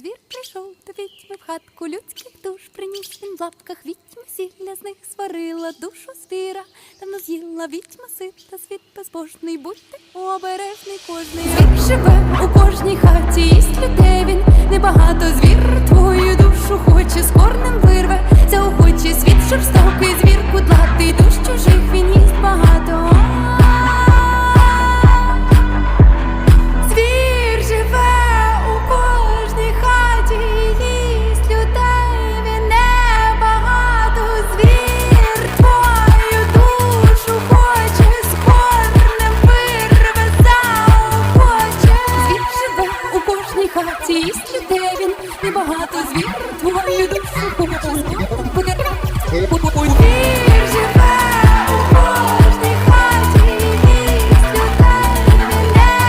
Звір прийшов до відьми в хатку людських душ, приніс. Він в лапках відьма сілля з них сварила душу звіра, давно з'їла. Відьма сита, світ безбожний, будьте обережний кожний. Звір живе у кожній хаті, їсть людей він небагато звір хаті, і де він, і багато звір твою душу.